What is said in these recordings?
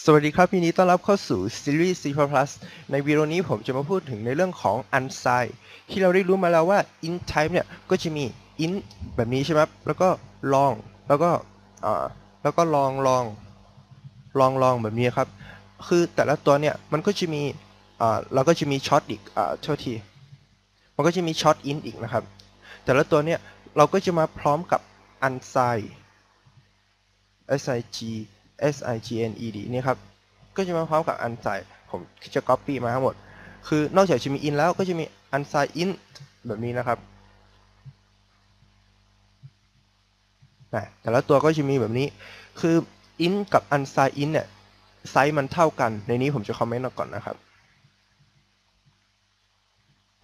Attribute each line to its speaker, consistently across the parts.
Speaker 1: สวัสดีครับยินดีต้อนรับเข้าสู่ซีรีส์ C++ ในวีดีโอนี้ผมจะมาพูดถึงในเรื่องของ unsigned ที่เราได้รู้มาแล้วว่า int type เนี่ย ก็จะมี int แบบนี้ใช่ไหมครับแล้วก็ long แล้วก็แล้วก็ long long long long แบบนี้ครับ คือแต่ละตัวเนี่ย มันก็จะมีเราก็จะมี short อีกอ่าทษที มันก็จะมี short int อีกนะครับ แต่ละตัวเนี่ย เราก็จะมาพร้อมกับ unsigned sig signed นี่ครับ ก็จะมาพร้อมกับ unsigned ผมจะ copy มาทั้งหมด คือนอกจากจะมี int แล้วก็จะมี unsigned int แบบนี้นะครับนะแต่ละตัวก็จะมีแบบนี้ คือ int กับ unsigned int เนี่ย ไซส์มันเท่ากัน ในนี้ผมจะคอมเมนต์ก่อนนะครับ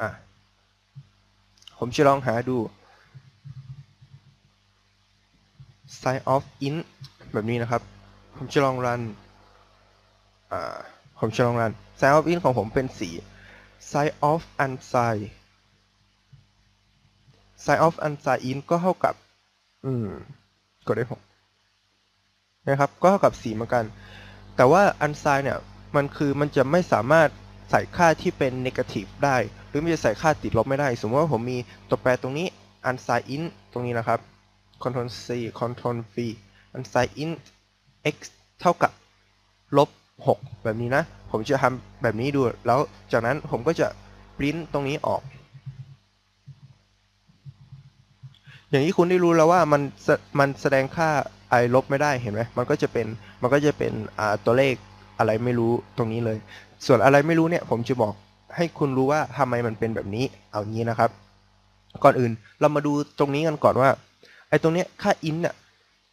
Speaker 1: อะ ผมจะลองหาดู size of int แบบนี้นะครับ ผมจะลองรัน อ่า ผมจะลองรัน size of in ของผมเป็นสี size of unsigned size of unsigned int ก็เท่ากับ อืม กดได้ผมนะครับ ก็เท่ากับสีเหมือนกัน แต่ว่า unsigned เนี่ย มันคือมันจะไม่สามารถใส่ค่าที่เป็น negative ได้ หรือมันจะใส่ค่าติดลบไม่ได้ สมมติว่าผมมีตัวแปรตรงนี้ unsigned int ตรงนี้นะครับ control c control v unsigned int x เท่ากับลบ6แบบนี้นะ ผมจะทำแบบนี้ดู แล้วจากนั้นผมก็จะปริ้นตรงนี้ออก อย่างที่คุณได้รู้แล้วว่ามันมันแสดงค่า i ลบไม่ได้เห็นไหมมันก็จะเป็นมันก็จะเป็นตัวเลขอะไรไม่รู้ตรงนี้เลย ส่วนอะไรไม่รู้เนี่ยผมจะบอกให้คุณรู้ว่าทำไมมันเป็นแบบนี้เอางี้นะครับ ก่อนอื่นเรามาดูตรงนี้กันก่อนว่าไอ้ตรงเนี้ยค่า int เนี่ย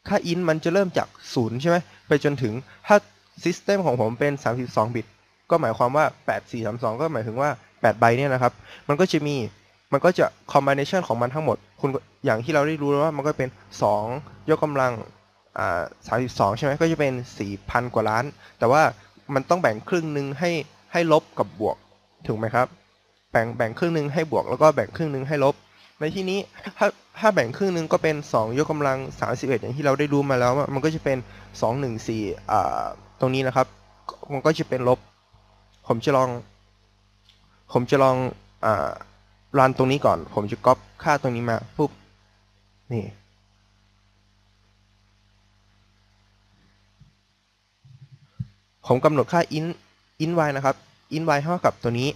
Speaker 1: ค่า int มันจะเริ่มจาก 0 ใช่ไหมไปจนถึงถ้า system ของผมเป็น 32 บิต ก็หมายความว่า 8432 ก็หมายถึงว่า 8 ใบเนี่ยนะครับ มันก็จะมีมันก็จะ combination ของมันทั้งหมด คุณอย่างที่เราได้รู้แล้วว่ามันก็เป็น 2 ยกกำลังอ่า32 ใช่ไหมก็จะเป็น 4,000 กว่าล้าน แต่ว่ามันต้องแบ่งครึ่งหนึ่งให้ให้ลบกับบวกถูกไหมครับ แบ่งแบ่งครึ่งหนึ่งให้บวกแล้วก็แบ่งครึ่งหนึ่งให้ลบ ในที่นี้ถ้าถ้าแบ่งครึ่งหนึ่งก็เป็น 2 ยกกำลัง 31 อย่างที่เราได้รู้มาแล้ว มันก็จะเป็น 2 1 4อ่าตรงนี้นะครับ มันก็จะเป็นลบ ผมจะลอง ผมจะลองอ่ารันตรงนี้ก่อน ผมจะก๊อปค่าตรงนี้มาปุ๊บนี่ผมกำหนดค่า int int y นะครับ int y เท่ากับตัวนี้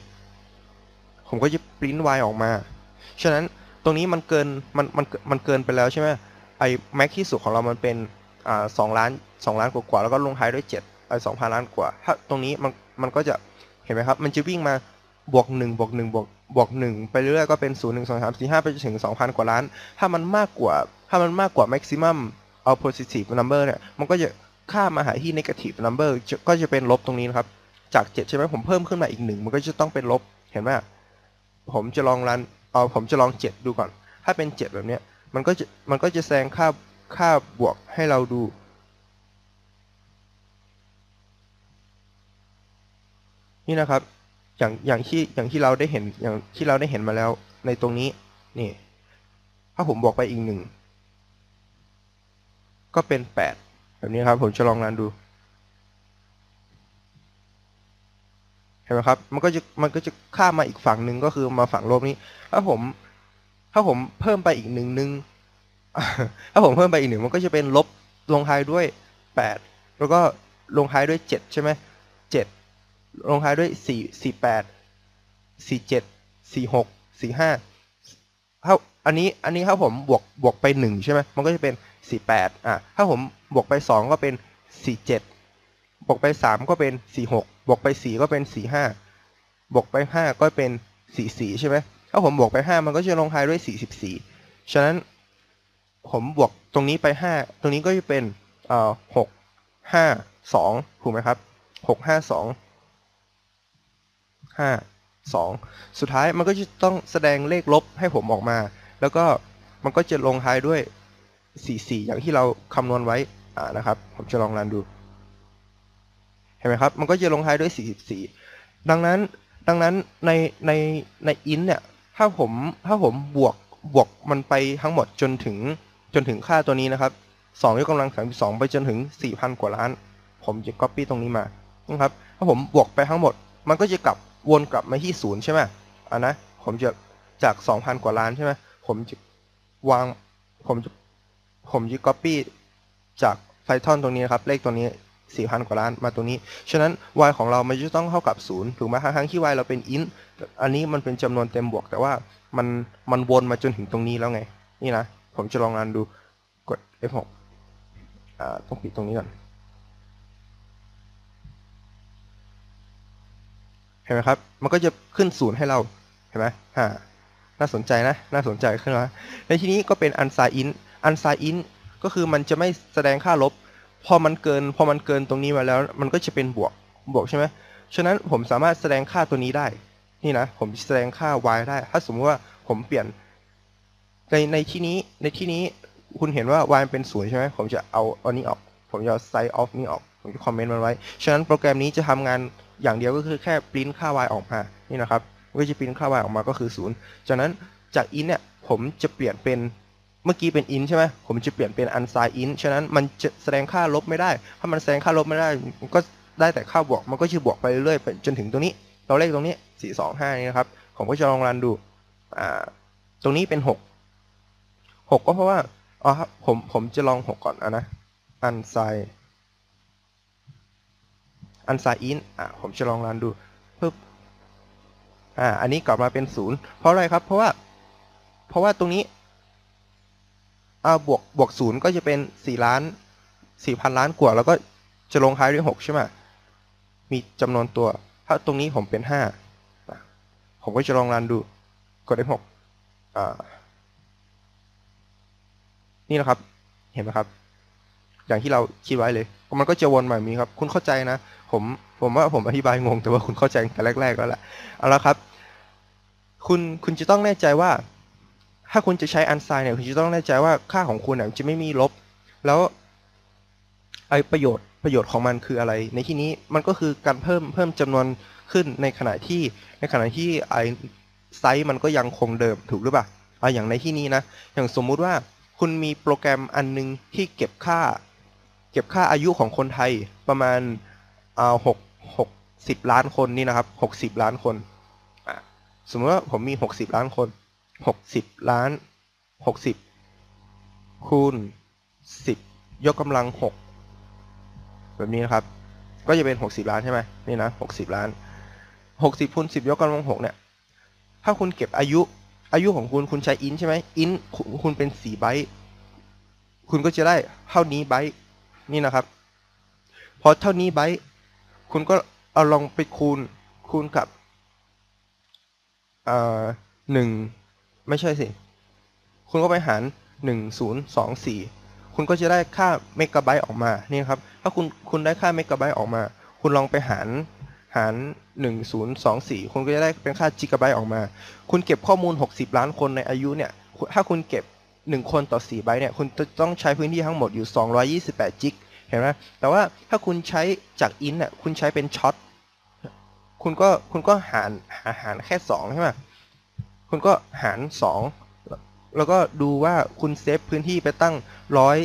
Speaker 1: ผมก็จะ print y ออกมา ฉะนั้น ตรงนี้มันเกินมันมันมันเกินไปแล้วใช่ไหมไอ้ max ที่สุดของเรามันเป็นอ่าสองล้านสองล้านกว่าแล้วก็ลงท้ายด้วยเจ็ดไอ้สองพันล้านกว่า ถ้าตรงนี้มันมันก็จะเห็นไหมครับ มันจะวิ่งมาบวกหนึ่งบวกหนึ่งบวกบวกหนึ่งไปเรื่อยๆก็เป็นศูนย์หนึ่งสองสามสี่ห้าไปจนถึงสองพันกว่าล้าน ถ้ามันมากกว่าถ้ามันมากกว่า maximum เอา positive number เนี่ยมันก็จะค่ามาหาที่ negative number ก็จะเป็นลบตรงนี้นะครับ จาก 7 ใช่ไหมผมเพิ่มขึ้นมาอีกหนึ่งมันก็จะต้องเป็นลบเห็นไหมผมจะลองรัน เอาผมจะลอง 7 ดูก่อน ถ้าเป็น 7 แบบเนี้ย มันก็จะมันก็จะแซงค่าค่าบวกให้เราดู นี่นะครับ อย่างอย่างที่อย่างที่เราได้เห็นอย่างที่เราได้เห็นมาแล้วในตรงนี้ นี่ ถ้าผมบวกไปอีกหนึ่งก็เป็น 8 แบบนี้ครับ ผมจะลองรันดู ห็นไหมครับ มันก็จะมันก็จะข้ามมาอีกฝั่งหนึ่งก็คือมาฝั่งลบนี้ ถ้าผม ถ้าผมเพิ่มไปอีกหนึ่งหนึ่งถ้าผมเพิ่มไปอีกหนึ่งมันก็จะเป็นลบลงท้ายด้วย 8 แล้วก็ลงท้ายด้วย 7 ใช่ไหม7ลงท้ายด้วย 4 48 47 46 45ถ้าอันนี้อันนี้ถ้าผมบวกบวกไป 1 ใช่ไหมมันก็จะเป็น 48อะถ้าผมบวกไป 2 ก็เป็น 47 บวกไป3ก็เป็น46บวกไป4ก็เป็น45บวกไป5ก็เป็น44ใช่ไหมถ้าผมบวกไป5มันก็จะลงท้ายด้วย44ฉะนั้นผมบวกตรงนี้ไป5ตรงนี้ก็จะเป็นเอ่อ6 5 2ถูกไหมครับ6 5 2 5 2สุดท้ายมันก็จะต้องแสดงเลขลบให้ผมออกมา แล้วก็มันก็จะลงท้ายด้วย 44 อย่างที่เราคำนวณไว้อ่านะครับ ผมจะลองรันดู เห็นไหมครับ มันก็จะลงท้ายด้วย 44 ดังนั้นดังนั้นในในใน int เนี่ยถ้าผมถ้าผมบวกบวกมันไปทั้งหมดจนถึงจนถึงค่าตัวนี้นะครับ2ยกกำลัง 32 ไปจนถึง 4,000 กว่าล้าน ผมจะ copy ตรงนี้มานะครับถ้าผมบวกไปทั้งหมด มันก็จะกลับวนกลับมาที่ศูนย์ใช่ไหมอะนะผมจะจาก 2,000 กว่าล้านใช่ไหมผมจะวางผมจะผมจะ copy จาก Python ตรงนี้นะครับ เลขตัวนี้ 4,000 กว่าล้านมาตรงนี้ ฉะนั้น y ของเรามันจะต้องเท่ากับ 0 ถูกไหมทั้งที่ y เราเป็น int อันนี้มันเป็นจำนวนเต็มบวก แต่ว่ามันมันวนมาจนถึงตรงนี้แล้วไง นี่นะ ผมจะลองรันดู กด F6 อ่า ต้องปิดตรงนี้ก่อน เห็นไหมครับ มันก็จะขึ้นศูนย์ให้เรา เห็นไหมอ่า น่าสนใจนะ น่าสนใจขึ้นมาในที่นี้ก็เป็น unsigned int unsigned int ก็คือมันจะไม่แสดงค่าลบ พอมันเกิน พอมันเกินตรงนี้มาแล้ว มันก็จะเป็นบวกบวกใช่ไหมฉะนั้นผมสามารถแสดงค่าตัวนี้ได้ นี่นะ ผมแสดงค่า y ได้ ถ้าสมมติว่าผมเปลี่ยน ในในที่นี้ ในที่นี้คุณเห็นว่า y เป็นศูนย์ใช่ไหม ผมจะเอาอันนี้ออก ผมจะเอา side of นี้ออก ผมจะคอมเมนต์มันไว้ ฉะนั้นโปรแกรมนี้จะทำงานอย่างเดียวก็คือแค่ปริ้นค่า y ออกมา นี่นะครับก็จะปริ้นค่า y ออกมาก็คือศูนย์จากนั้นจาก in เนี่ย ผมจะเปลี่ยนเป็น มื่อกี้เป็น int ใช่ไหมผมจะเปลี่ยนเป็น unsigned int ฉะนั้นมันจะแสดงค่าลบไม่ได้ ถ้ามันแสดงค่าลบไม่ได้ก็ได้แต่ค่าบวก มันก็จะบวกไปเรื่อยๆจนถึงตรงนี้ตัวเลขตรงนี้425นี่นะครับ ผมก็จะลองรันดูอ่าตรงนี้เป็น6 6ก็เพราะว่าอ๋อครับผมผมจะลอง6ก่อนอะนะ unsigned unsigned int อ่าผมจะลองรันดูปึ๊บอ่าอันนี้กลับมาเป็น0เพราะอะไรครับ เพราะว่า เพราะว่าตรงนี้ อ่าบวกบวก0ก็จะเป็น4ล้าน4,000ล้านกว่า แล้วก็จะลงท้ายด้วย6ใช่ไหมมีจำนวนตัว ถ้าตรงนี้ผมเป็น5ผมก็จะลองรันดูกด F6 อ่านี่นะครับ เห็นไหมครับ อย่างที่เราคิดไว้เลย มันก็จะวนแบบนี้ครับ คุณเข้าใจนะ ผม ผมว่าผมอธิบายงง แต่ว่าคุณเข้าใจแต่แรก ๆ แล้วแหละ เอาละครับ คุณ คุณจะต้องแน่ใจว่า ถ้าคุณจะใช้ unsigned เนี่ยคุณจะต้องแน่ใจว่าค่าของคุณเนี่ยจะไม่มีลบ แล้วไอประโยชน์ประโยชน์ของมันคืออะไร ในที่นี้มันก็คือการเพิ่มเพิ่มจำนวนขึ้นในขณะที่ในขณะที่ไอไซส์มันก็ยังคงเดิมถูกหรือเปล่าอ่าอย่างในที่นี้นะ อย่างสมมุติว่าคุณมีโปรแกรมอันนึงที่เก็บค่า เก็บค่าอายุของคนไทยประมาณอ่าหกหกสิบล้านคนนี่นะครับหกสิบล้านคน สมมติว่าผมมีหกสิบล้านคน หกสิบล้านหกสิบคูณสิบยกกำลังหกแบบนี้นะครับ ก็จะเป็นหกสิบล้านใช่ไหมนี่นะหกสิบล้านหกสิบคูณสิบยกกำลังหกเนี่ย ถ้าคุณเก็บอายุอายุของคุณคุณใช้อินใช่ไหมอินคุณเป็นสี่ไบต์คุณก็จะได้เท่านี้ไบต์นี่นะครับ พอเท่านี้ไบต์คุณก็เอาลองไปคูณคูณกับอ่าหนึ่ง ไม่ใช่สิ คุณก็ไปหารหนึ่งศูนย์สองสี่คุณก็จะได้ค่าเมกะไบต์ออกมานี่ครับ ถ้าคุณคุณได้ค่าเมกะไบต์ออกมา คุณลองไปหารหารหนึ่งศูนย์สองสี่คุณก็จะได้เป็นค่าจิกะไบต์ออกมา คุณเก็บข้อมูล 60 ล้านคนในอายุเนี่ย ถ้าคุณเก็บ 1 คนต่อ 4 ไบต์เนี่ย คุณจะต้องใช้พื้นที่ทั้งหมดอยู่ 228 จิก เห็นไหมแต่ว่าถ้าคุณใช้จากอินเนี่ยคุณใช้เป็นช็อต คุณก็คุณก็หารหารหารแค่ 2 ใช่ไหม คุณก็หาร 2 แล้วก็ดูว่าคุณเซฟพื้นที่ไปตั้ง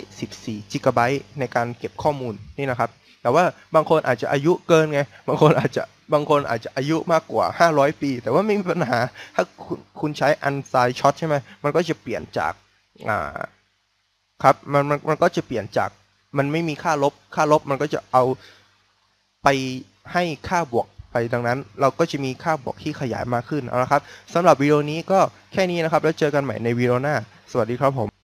Speaker 1: 114จิกะไบต์ในการเก็บข้อมูลนี่นะครับ แต่ว่าบางคนอาจจะอายุเกินไง บางคนอาจจะบางคนอาจจะอายุมากกว่า 500 ปี แต่ว่าไม่มีปัญหา ถ้าคุณคุณใช้อันไซช็อตใช่ไหมมันก็จะเปลี่ยนจากอ่าครับมันมันมันก็จะเปลี่ยนจากมันไม่มีค่าลบ ค่าลบมันก็จะเอาไปให้ค่าบวก ไปดังนั้น เราก็จะมีค่าบวกที่ขยายมากขึ้นเอาละครับสำหรับวิดีโอนี้ก็แค่นี้นะครับ แล้วเจอกันใหม่ในวิดีโอหน้า สวัสดีครับผม